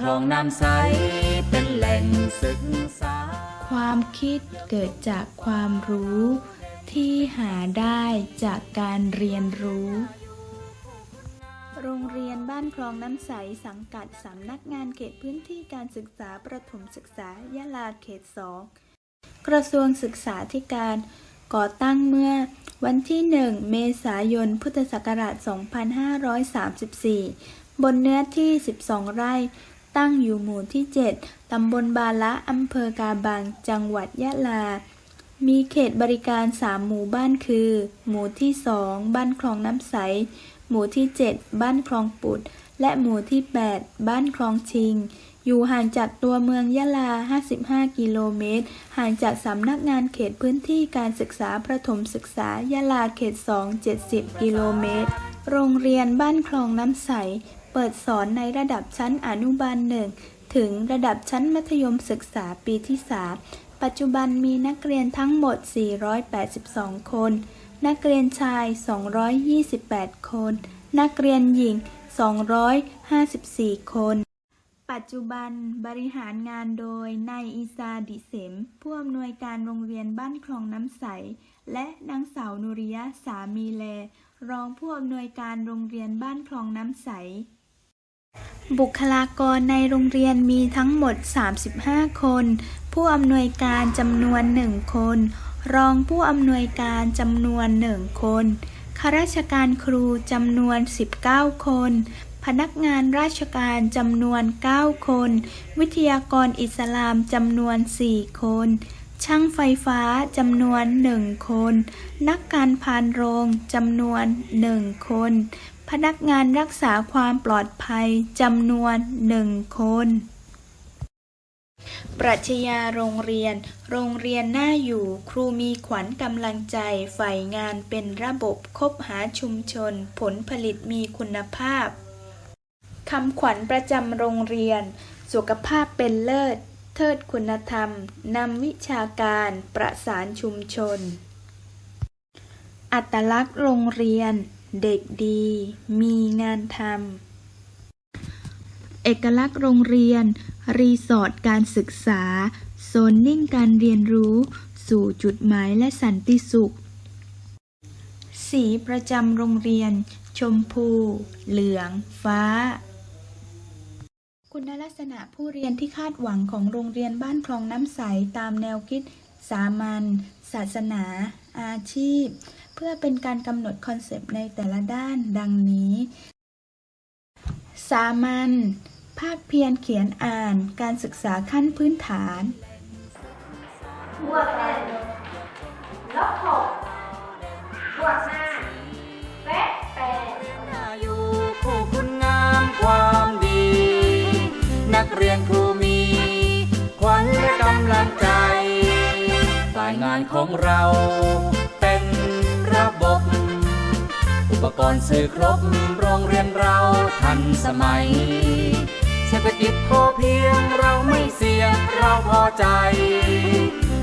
คลองน้ำใสเป็นแหล่งศึกษา ความคิดเกิดจากความรู้ ที่หาได้จากการเรียนรู้ โรงเรียนบ้านคลองน้ำใสสังกัดสำนักงานเขตพื้นที่การศึกษาประถมศึกษายะลาเขต2กระทรวงศึกษาธิการก่อตั้งเมื่อวันที่ 1 เมษายน พุทธศักราช 2534 บนเนื้อที่ 12 ไร่ ตั้งอยู่หมู่ที่ 7 ตำบลบาละอำเภอกาบัง จังหวัดยะลา มีเขตบริการ 3 หมู่บ้านคือ หมู่ที่ 2 บ้านคลองน้ำใส หมู่ที่ 7 บ้านคลองปุด และหมู่ที่ 8 บ้านคลองชิง อยู่ห่างจากตัวเมืองยะลา 55 กิโลเมตร ห่างจากสำนักงานเขตพื้นที่การศึกษาประถมศึกษายะลาเขต 2 70 กิโลเมตรโรงเรียนบ้านคลองน้ำใส เปิดสอนในระดับชั้นอนุบาลหนึ่งถึงระดับชั้นมัธยมศึกษาปีที่ 3 ปัจจุบันมีนักเรียนทั้งหมด 482 คน นักเรียนชาย 228 คน นักเรียนหญิง 254 คน ปัจจุบันบริหารงานโดยนายอีซาดิเสมผู้อำนวยการโรงเรียนบ้านคลองน้ำใส และนางสาวนุริยะสามีแล รองผู้อำนวยการโรงเรียนบ้านคลองน้ำใส บุคลากรในโรงเรียนมีทั้งหมด 35 คน ผู้อำนวยการจำนวน1คน รองผู้อำนวยการจำนวน1คน ข้าราชการครูจำนวน 19 คน พนักงานราชการจำนวน 9 คน วิทยากรอิสลามจำนวน 4 คน ช่างไฟฟ้าจำนวน1คน นักการพานโรงจำนวน1คน พนักงานรักษาความปลอดภัยจำนวน1คน ปรัชญาโรงเรียน โรงเรียนน่าอยู่ ครูมีขวัญกำลังใจ ฝ่ายงานเป็นระบบคบหาชุมชน ผลผลิตมีคุณภาพ คำขวัญประจำโรงเรียน สุขภาพเป็นเลิศ เทิดคุณธรรม นำวิชาการประสานชุมชน อัตลักษณ์โรงเรียน เด็กดี มีงานทำ เอกลักษณ์โรงเรียน รีสอร์ทการศึกษา โซนนิ่งการเรียนรู้ สู่จุดหมายและสันติสุข สีประจำโรงเรียน ชมพู เหลือง ฟ้า คุณลักษณะผู้เรียนที่คาดหวังของโรงเรียนบ้านคลองน้ำใส ตามแนวคิด สามัญศาสนา อาชีพ เพื่อเป็นการกำหนดคอนเซปต์ในแต่ละด้านดังนี้ สามัญภาคเพียรเขียนอ่าน การศึกษาขั้นพื้นฐานบวกหนึ่งลบหกบวกห้าำลังใจ สายงานของเราเป็นระบบ อุปกรณ์สื่อครบโรงเรียนเราทันสมัยเศรษฐกิจพอเพียงเราไม่เสี่ยงเราพอใจ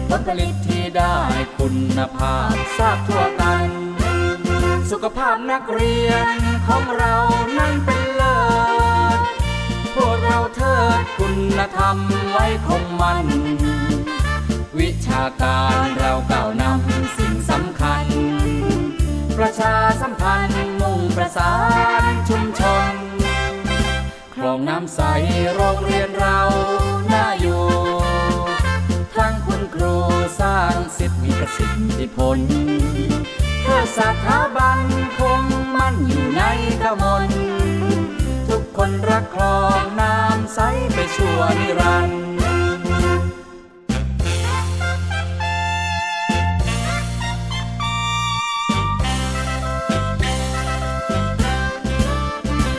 ผลผลิตที่ได้คุณภาพทราบทั่วกัน สุขภาพนักเรียนของเรานั้นเป็น เราเทิดคุณธรรมไว้คงมันวิชาการเราก้าวนำสิ่งสำคัญ ประชาสัมพันธ์มุ่งประสานชุมชนคลองน้ำใสโรงเรียนเราน่าอยู่ทั้งคุณครูสร้างสิทธิมีประสิทธิผลเพื่อสถาบันคงมั่นอยู่ใน ชั่วนิรันดร์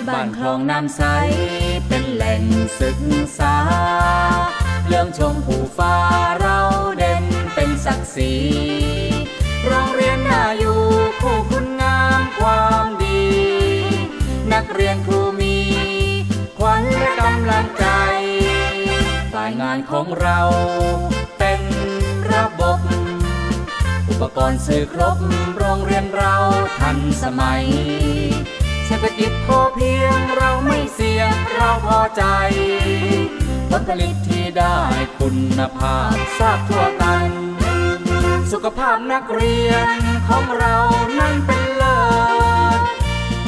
บ้านคลองน้ำใสเป็นแหล่งศึกษา เรื่องชมผูฟ้าเราเด่นเป็นศักดิ์ศรีโรงเรียนน่าอยู่คู่คุณงามความดี นักเรียนครูมี ขวัญและกำลังใจายงานของเราเป็นระบบ อุปกรณ์สื่อครบโรงเรียนเราทันสมัย เศรษฐกิจพอเพียงเราไม่เสี่ยงเราพอใจ ผลผลิตที่ได้คุณภาพทราบทั่วกัน สุขภาพนักเรียนของเรานั้นเป็นเลิศ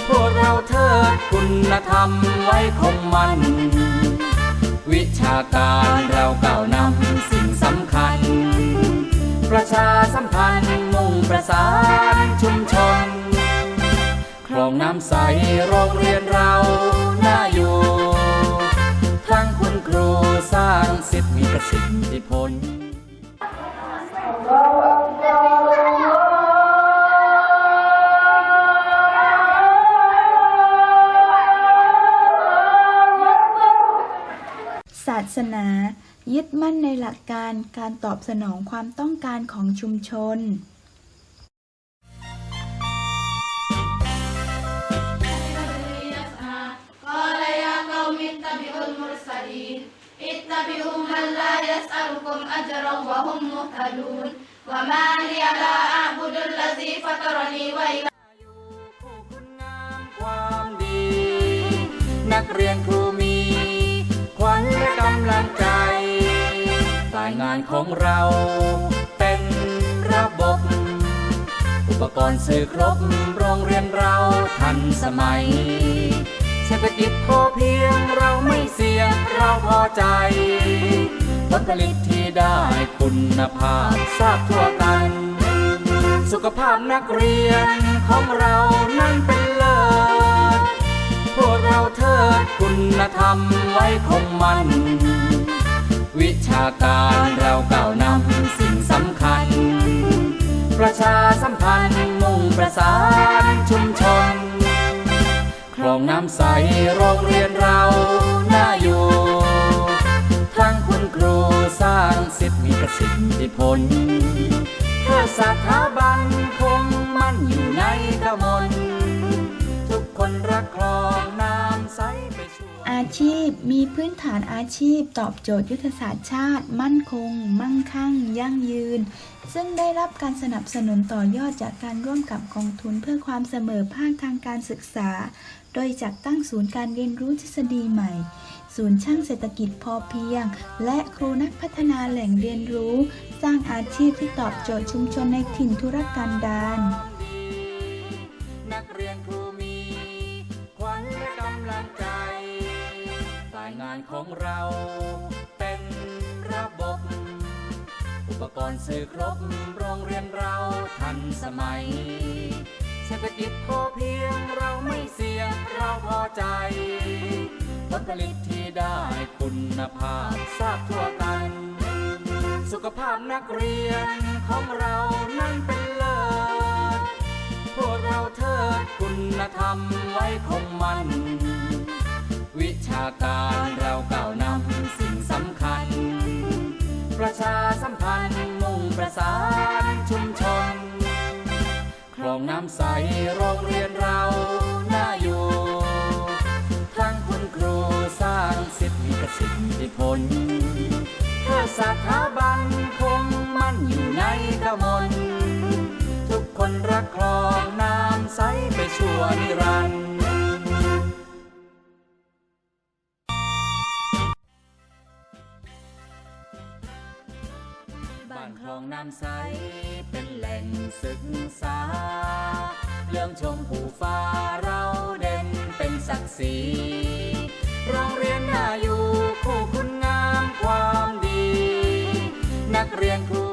พวกเราเทิดคุณธรรมไว้คงมั่น วิชาการเราเก่าวนำสิ่งสำคัญ ประชาสัมพันธ์มุ่งประสานชุมชนคลองน้ำใสโรงเรียนเราน่าอยู่ทั้งคุณครูสร้างสิทธิมีประสิทธิผล นา ยึดมั่นในหลักการการตอบสนองความต้องการของชุมชนนักเรียนครูายงานของเราเป็นระบบ อุปกรณ์สื่อครบโรงเรียนเราทันสมัย เศรษฐกิจพอเพียงเราไม่เสี่ยงเราพอใจผลผลิตที่ได้คุณภาพทราบทั่วกัน สุขภาพนักเรียนของเรานั้นเป็นเลิศพวกเราเทิดคุณธรรมไว้คงมัน การเราเก่าวนำสิ่งสำคัญ ประชาสัมพันธ์มุ่งประสานชุมชน คลองน้ำใสโรงเรียนเราน่าอยู่ทั้งคุณครูสร้างสิทธิมีประสิทธิผลเพื่อสถาบันคงมั่นอยู่ในกมลทุกคนรักคลองน อาชีพมีพื้นฐานอาชีพตอบโจทย์ยุทธศาสตร์ชาติ มั่นคง มั่งคั่ง ยั่งยืน ซึ่งได้รับการสนับสนุนต่อยอดจากการร่วมกับกองทุนเพื่อความเสมอภาคทางการศึกษา โดยจัดตั้งศูนย์การเรียนรู้ทฤษฎีใหม่ ศูนย์ช่างเศรษฐกิจพอเพียง และครูนักพัฒนาแหล่งเรียนรู้ สร้างอาชีพที่ตอบโจทย์ชุมชนในถิ่นธุรกันดาร ของเราเป็นระบบ อุปกรณ์สื่อครบโรงเรียนเราทันสมัย เศรษฐกิจพอเพียงเราไม่เสียเราพอใจ ผลผลิตที่ได้คุณภาพทราบทั่วกัน สุขภาพนักเรียนของเรานั้นเป็นเลิศพวกเราเทิดคุณธรรมไว้คงมันวิชาการ ใสโรงเรียนเราน่าอยู่ ทั้งคุณครูสร้างสิทธิมีกสิทธิผลเพื่อสถาบันคงมั่นอยู่ในกมลทุกคนรักคลองน้ำใสไปชั่วนิรันดร์ บ้านคลองน้ำใส เป็นแหล่งศึกษา เรื่องชมผู้ฟ้าเราเด่นเป็นศักดิ์ศรีโรงเรียนน่าอยู่คู่คุณงามความดี นักเรียนครู